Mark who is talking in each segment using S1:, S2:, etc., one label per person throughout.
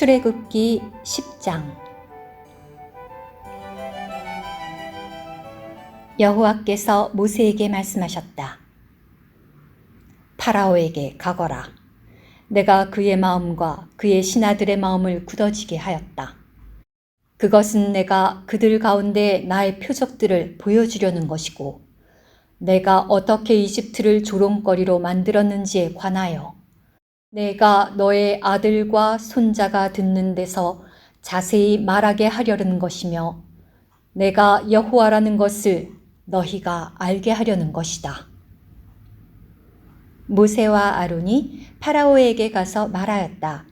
S1: 출애굽기 10장 여호와께서 모세에게 말씀하셨다. 파라오에게 가거라. 내가 그의 마음과 그의 신하들의 마음을 굳어지게 하였다. 그것은 내가 그들 가운데 나의 표적들을 보여주려는 것이고, 내가 어떻게 이집트를 조롱거리로 만들었는지에 관하여 내가 너의 아들과 손자가 듣는 데서 자세히 말하게 하려는 것이며 내가 여호와라는 것을 너희가 알게 하려는 것이다. 모세와 아론이 파라오에게 가서 말하였다.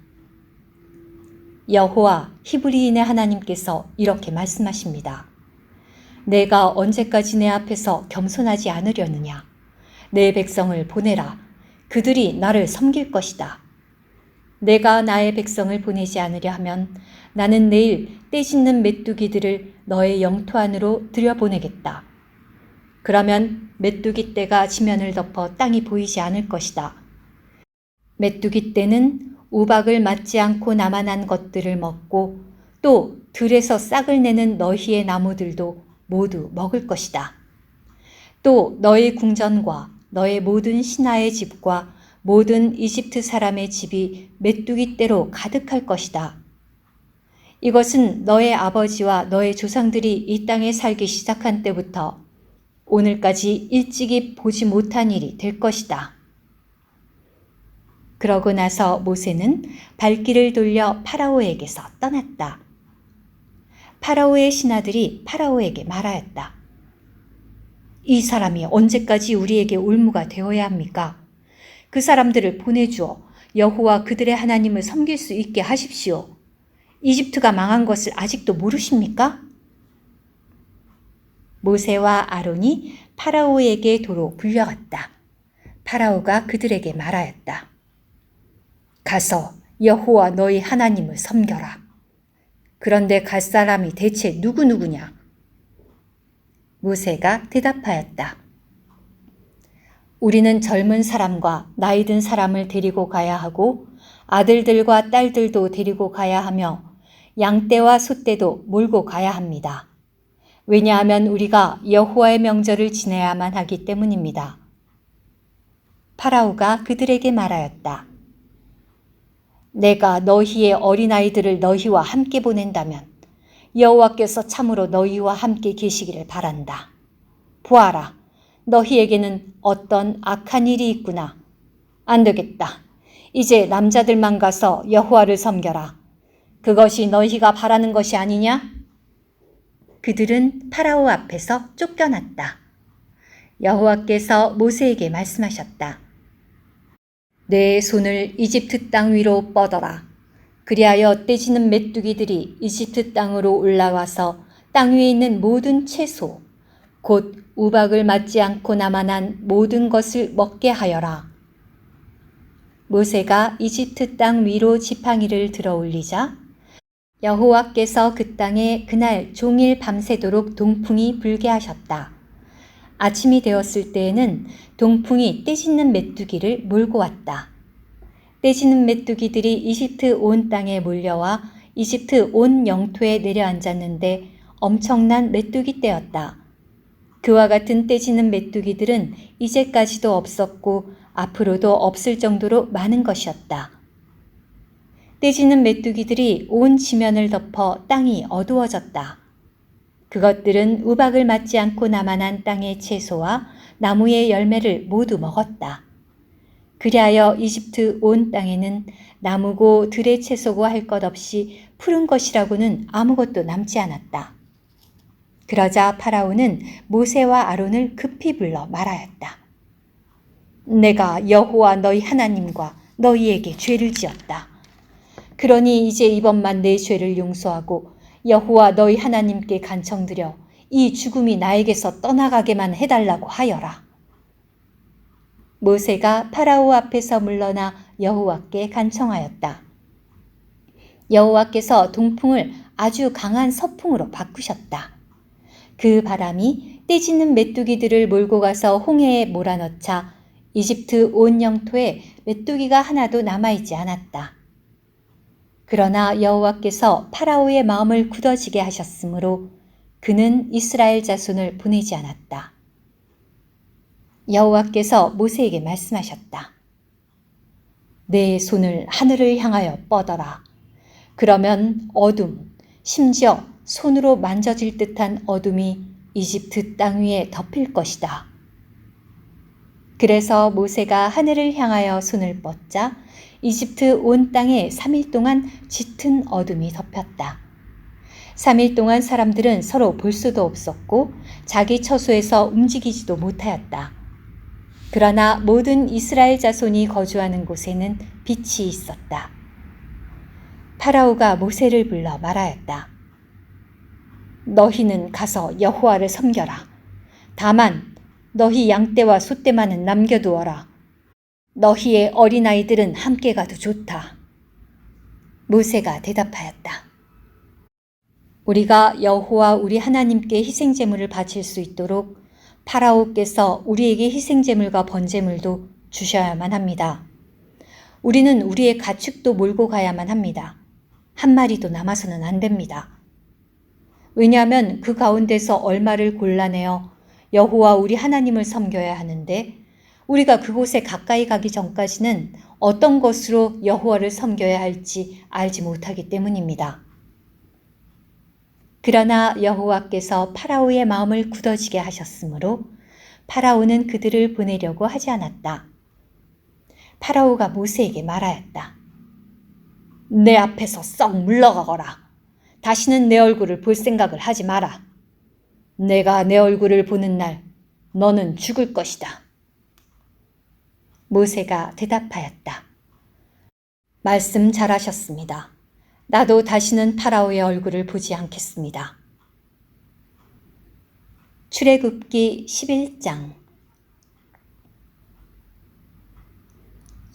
S1: 여호와 히브리인의 하나님께서 이렇게 말씀하십니다. 내가 언제까지 내 앞에서 겸손하지 않으려느냐? 내 백성을 보내라. 그들이 나를 섬길 것이다. 내가 나의 백성을 보내지 않으려 하면 나는 내일 때 짓는 메뚜기들을 너의 영토 안으로 들여보내겠다. 그러면 메뚜기 떼가 지면을 덮어 땅이 보이지 않을 것이다. 메뚜기 떼는 우박을 맞지 않고 남아난 것들을 먹고 또 들에서 싹을 내는 너희의 나무들도 모두 먹을 것이다. 또 너의 궁전과 너의 모든 신하의 집과 모든 이집트 사람의 집이 메뚜기 떼로 가득할 것이다. 이것은 너의 아버지와 너의 조상들이 이 땅에 살기 시작한 때부터 오늘까지 일찍이 보지 못한 일이 될 것이다. 그러고 나서 모세는 발길을 돌려 파라오에게서 떠났다. 파라오의 신하들이 파라오에게 말하였다. 이 사람이 언제까지 우리에게 올무가 되어야 합니까? 그 사람들을 보내주어 여호와 그들의 하나님을 섬길 수 있게 하십시오. 이집트가 망한 것을 아직도 모르십니까? 모세와 아론이 파라오에게 도로 불려갔다. 파라오가 그들에게 말하였다. 가서 여호와 너희 하나님을 섬겨라. 그런데 갈 사람이 대체 누구누구냐? 모세가 대답하였다. 우리는 젊은 사람과 나이 든 사람을 데리고 가야 하고 아들들과 딸들도 데리고 가야 하며 양떼와 소떼도 몰고 가야 합니다. 왜냐하면 우리가 여호와의 명절을 지내야만 하기 때문입니다. 파라오가 그들에게 말하였다. 내가 너희의 어린아이들을 너희와 함께 보낸다면 여호와께서 참으로 너희와 함께 계시기를 바란다. 보아라, 너희에게는 어떤 악한 일이 있구나. 안 되겠다. 이제 남자들만 가서 여호와를 섬겨라. 그것이 너희가 바라는 것이 아니냐? 그들은 파라오 앞에서 쫓겨났다. 여호와께서 모세에게 말씀하셨다. 내 손을 이집트 땅 위로 뻗어라. 그리하여 떼지는 메뚜기들이 이집트 땅으로 올라와서 땅 위에 있는 모든 채소, 곧 우박을 맞지 않고 남아난 모든 것을 먹게 하여라. 모세가 이집트 땅 위로 지팡이를 들어 올리자 여호와께서 그 땅에 그날 종일 밤새도록 동풍이 불게 하셨다. 아침이 되었을 때에는 동풍이 떼짓는 메뚜기를 몰고 왔다. 떼지는 메뚜기들이 이집트 온 땅에 몰려와 이집트 온 영토에 내려앉았는데 엄청난 메뚜기 떼였다. 그와 같은 떼지는 메뚜기들은 이제까지도 없었고 앞으로도 없을 정도로 많은 것이었다. 떼지는 메뚜기들이 온 지면을 덮어 땅이 어두워졌다. 그것들은 우박을 맞지 않고 남아난 땅의 채소와 나무의 열매를 모두 먹었다. 그리하여 이집트 온 땅에는 나무고 들의 채소고 할 것 없이 푸른 것이라고는 아무것도 남지 않았다. 그러자 파라오는 모세와 아론을 급히 불러 말하였다. 내가 여호와 너희 하나님과 너희에게 죄를 지었다. 그러니 이제 이번만 내 죄를 용서하고 여호와 너희 하나님께 간청드려 이 죽음이 나에게서 떠나가게만 해달라고 하여라. 모세가 파라오 앞에서 물러나 여호와께 간청하였다. 여호와께서 동풍을 아주 강한 서풍으로 바꾸셨다. 그 바람이 떼지는 메뚜기들을 몰고 가서 홍해에 몰아넣자 이집트 온 영토에 메뚜기가 하나도 남아있지 않았다. 그러나 여호와께서 파라오의 마음을 굳어지게 하셨으므로 그는 이스라엘 자손을 보내지 않았다. 여호와께서 모세에게 말씀하셨다. 내 손을 하늘을 향하여 뻗어라. 그러면 어둠, 심지어 손으로 만져질 듯한 어둠이 이집트 땅 위에 덮일 것이다. 그래서 모세가 하늘을 향하여 손을 뻗자 이집트 온 땅에 3일 동안 짙은 어둠이 덮였다. 3일 동안 사람들은 서로 볼 수도 없었고 자기 처소에서 움직이지도 못하였다. 그러나 모든 이스라엘 자손이 거주하는 곳에는 빛이 있었다. 파라오가 모세를 불러 말하였다. 너희는 가서 여호와를 섬겨라. 다만 너희 양떼와 소떼만은 남겨두어라. 너희의 어린아이들은 함께 가도 좋다. 모세가 대답하였다. 우리가 여호와 우리 하나님께 희생 제물을 바칠 수 있도록 파라오께서 우리에게 희생 제물과 번제물도 주셔야만 합니다. 우리는 우리의 가축도 몰고 가야만 합니다. 한 마리도 남아서는 안 됩니다. 왜냐하면 그 가운데서 얼마를 골라내어 여호와 우리 하나님을 섬겨야 하는데 우리가 그곳에 가까이 가기 전까지는 어떤 것으로 여호와를 섬겨야 할지 알지 못하기 때문입니다. 그러나 여호와께서 파라오의 마음을 굳어지게 하셨으므로 파라오는 그들을 보내려고 하지 않았다. 파라오가 모세에게 말하였다. 내 앞에서 썩 물러가거라. 다시는 내 얼굴을 볼 생각을 하지 마라. 내가 내 얼굴을 보는 날 너는 죽을 것이다. 모세가 대답하였다. 말씀 잘하셨습니다. 나도 다시는 파라오의 얼굴을 보지 않겠습니다. 출애굽기 11장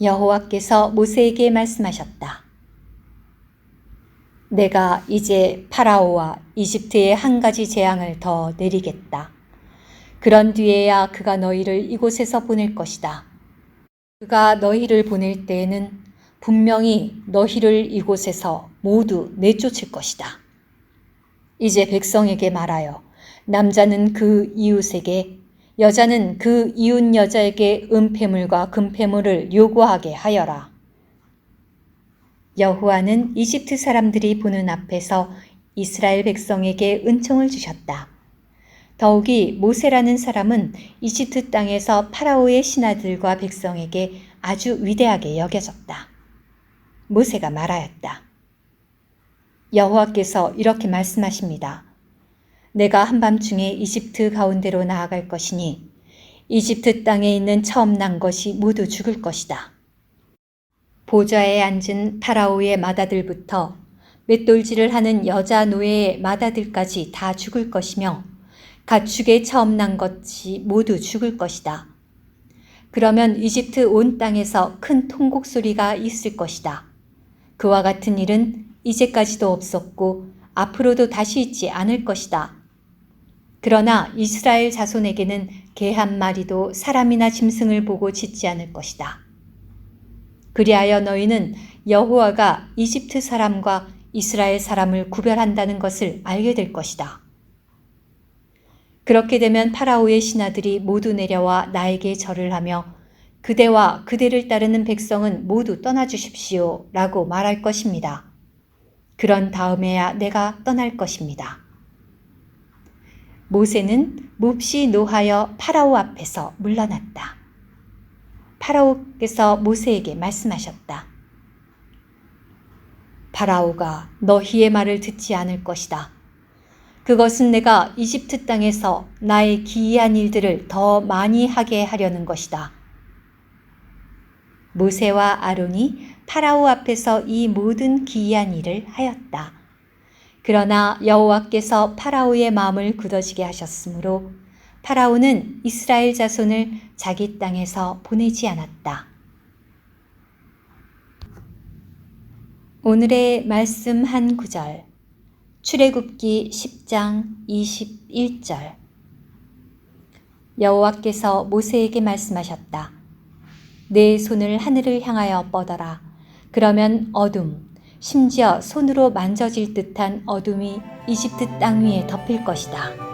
S1: 여호와께서 모세에게 말씀하셨다. 내가 이제 파라오와 이집트에 한 가지 재앙을 더 내리겠다. 그런 뒤에야 그가 너희를 이곳에서 보낼 것이다. 그가 너희를 보낼 때에는 분명히 너희를 이곳에서 모두 내쫓을 것이다. 이제 백성에게 말하여 남자는 그 이웃에게 여자는 그 이웃 여자에게 은폐물과 금폐물을 요구하게 하여라. 여호와는 이집트 사람들이 보는 앞에서 이스라엘 백성에게 은총을 주셨다. 더욱이 모세라는 사람은 이집트 땅에서 파라오의 신하들과 백성에게 아주 위대하게 여겨졌다. 모세가 말하였다. 여호와께서 이렇게 말씀하십니다. 내가 한밤중에 이집트 가운데로 나아갈 것이니 이집트 땅에 있는 처음 난 것이 모두 죽을 것이다. 보좌에 앉은 파라오의 마다들부터 맷돌질을 하는 여자 노예의 마다들까지 다 죽을 것이며 가축에 처음 난 것이 모두 죽을 것이다. 그러면 이집트 온 땅에서 큰 통곡 소리가 있을 것이다. 그와 같은 일은 이제까지도 없었고 앞으로도 다시 있지 않을 것이다. 그러나 이스라엘 자손에게는 개 한 마리도 사람이나 짐승을 보고 짖지 않을 것이다. 그리하여 너희는 여호와가 이집트 사람과 이스라엘 사람을 구별한다는 것을 알게 될 것이다. 그렇게 되면 파라오의 신하들이 모두 내려와 나에게 절을 하며 그대와 그대를 따르는 백성은 모두 떠나 주십시오 라고 말할 것입니다. 그런 다음에야 내가 떠날 것입니다. 모세는 몹시 노하여 파라오 앞에서 물러났다. 파라오께서 모세에게 말씀하셨다. 파라오가 너희의 말을 듣지 않을 것이다. 그것은 내가 이집트 땅에서 나의 기이한 일들을 더 많이 하게 하려는 것이다. 모세와 아론이 파라오 앞에서 이 모든 기이한 일을 하였다. 그러나 여호와께서 파라오의 마음을 굳어지게 하셨으므로 파라오는 이스라엘 자손을 자기 땅에서 보내지 않았다. 오늘의 말씀 한 구절. 출애굽기 10장 21절. 여호와께서 모세에게 말씀하셨다. 내 손을 하늘을 향하여 뻗어라. 그러면 어둠, 심지어 손으로 만져질 듯한 어둠이 이집트 땅 위에 덮일 것이다.